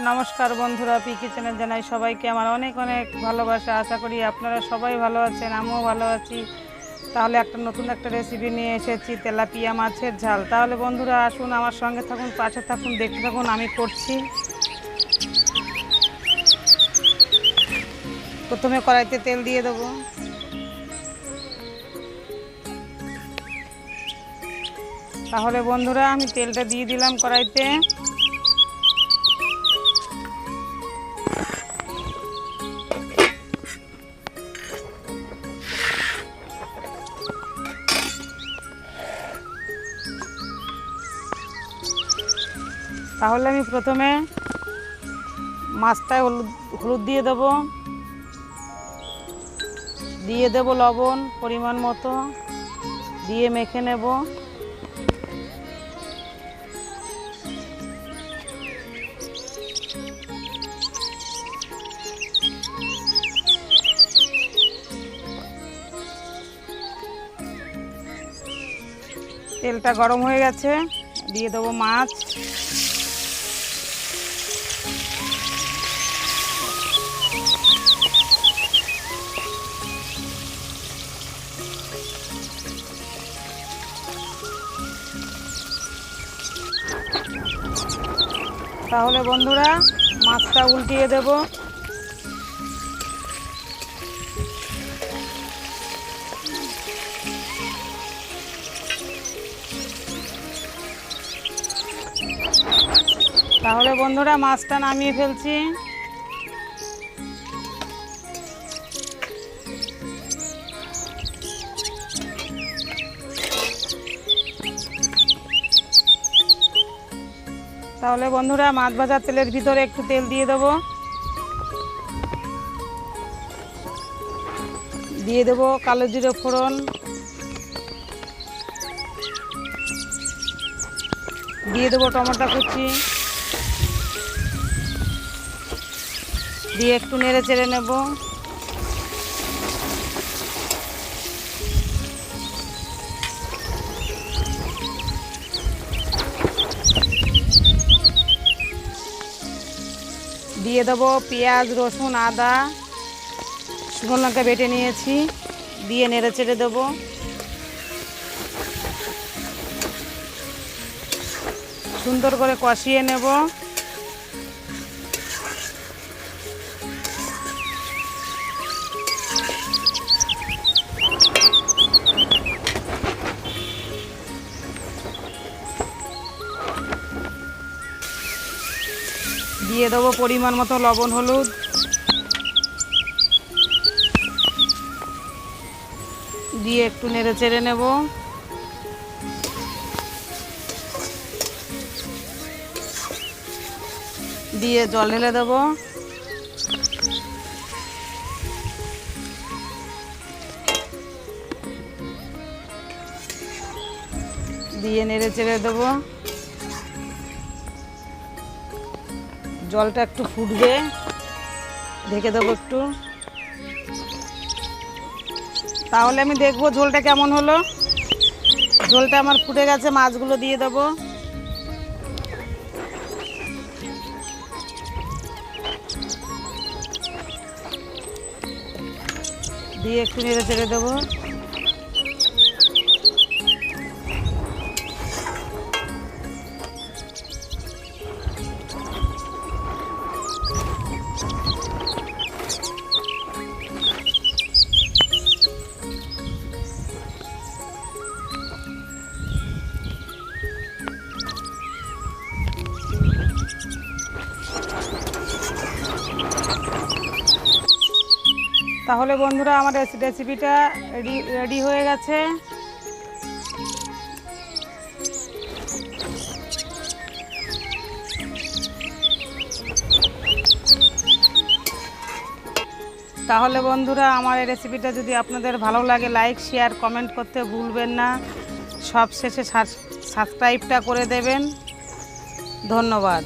নমস্কার বন্ধুরা পি কিচেনে জানাই সবাইকে আমার অনেক অনেক ভালোবাসা। আশা করি আপনারা সবাই ভালো আছেন, আমিও ভালো আছি। তাহলে একটা নতুন একটা রেসিপি নিয়ে এসেছি, তেলাপিয়া মাছের ঝাল। তাহলে বন্ধুরা আসুন, আমার সঙ্গে থাকুন, পাশে থাকুন, দেখতে থাকুন, আমি করছি। প্রথমে কড়াইতে তেল দিয়ে দেবো। তাহলে বন্ধুরা, আমি তেলটা দিয়ে দিলাম কড়াইতে। তাহলে আমি প্রথমে মাছটায় হলুদ হলুদ দিয়ে দেবো। দিয়ে দেব লবণ পরিমাণ মতো। দিয়ে মেখে নেব। তেলটা গরম হয়ে গেছে। দিয়ে দেবো মাছ। তাহলে বন্ধুরা মাছটা উল্টিয়ে দেব। তাহলে বন্ধুরা মাছটা নামিয়ে ফেলছি। তাহলে বন্ধুরা মাছ ভাজার তেলের ভিতরে একটু তেল দিয়ে দেবো। দিয়ে দেবো কালো জিরে ফোড়ন। দিয়ে দেবো টমেটো কুচি। দিয়ে একটু নেড়ে চেড়ে নেব। দিয়ে দেবো পেঁয়াজ, রসুন, আদা। শুকনো লঙ্কা বেটে নিয়েছি, দিয়ে নেড়ে চেড়ে দেবো। সুন্দর করে কষিয়ে নেব। দিয়ে দেবো পরিমাণ মতো লবণ, হলুদ। দিয়ে একটু নেড়ে চেড়ে নেব। দিয়ে জল ঢেলে দেবো। দিয়ে নেড়ে চেড়ে দেবো। জলটা একটু ফুটবে। ঢেকে দেবো একটু। তাহলে আমি দেখব ঝোলটা কেমন হলো। ঝোলটা আমার ফুটে গেছে, মাছগুলো দিয়ে দেবো। দিয়ে একটু নেড়ে চেড়ে দেবো। তাহলে বন্ধুরা আমার রেসিপিটা রেডি হয়ে গেছে। তাহলে বন্ধুরা আমার এই রেসিপিটা যদি আপনাদের ভালো লাগে লাইক শেয়ার কমেন্ট করতে ভুলবেন না। সব শেষে সাবস্ক্রাইবটা করে দেবেন। ধন্যবাদ।